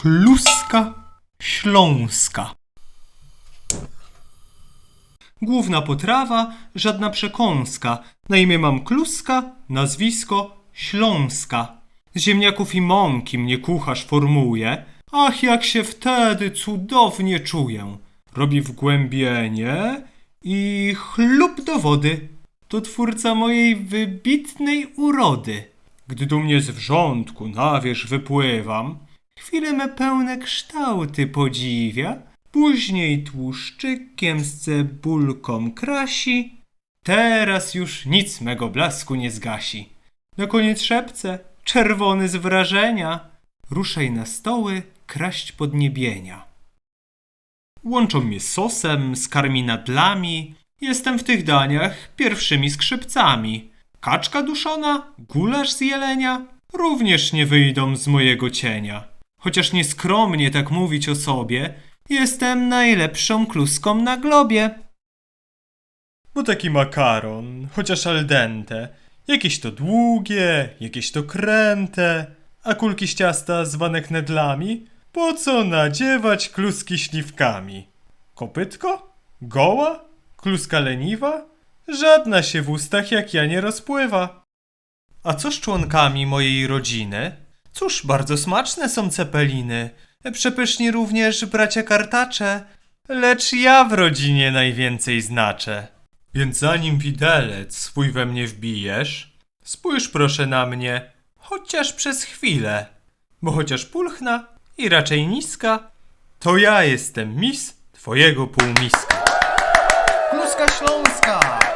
Kluska śląska. Główna potrawa, żadna przekąska. Na imię mam kluska, nazwisko śląska. Z ziemniaków i mąki mnie kucharz formuje. Ach, jak się wtedy cudownie czuję. Robi wgłębienie i chlub do wody. To twórca mojej wybitnej urody. Gdy do mnie z wrzątku na wierzch wypływam, chwile me pełne kształty podziwia, później tłuszczykiem z cebulką krasi, teraz już nic mego blasku nie zgasi. Na koniec szepce, czerwony z wrażenia, ruszaj na stoły kraść podniebienia. Łączą mnie sosem, z karminadlami. Jestem w tych daniach pierwszymi skrzypcami. Kaczka duszona, gulasz z jelenia również nie wyjdą z mojego cienia. Chociaż nieskromnie tak mówić o sobie, jestem najlepszą kluską na globie. Bo taki makaron, chociaż al dente, jakieś to długie, jakieś to kręte, a kulki z ciasta zwane knedlami, po co nadziewać kluski śliwkami? Kopytko? Goła? Kluska leniwa? Żadna się w ustach jak ja nie rozpływa. A co z członkami mojej rodziny? Cóż, bardzo smaczne są cepeliny. Przepyszni również bracia kartacze, lecz ja w rodzinie najwięcej znaczę. Więc zanim widelec swój we mnie wbijesz, spójrz proszę na mnie, chociaż przez chwilę. Bo chociaż pulchna i raczej niska, to ja jestem mis twojego półmiska. Kluska śląska!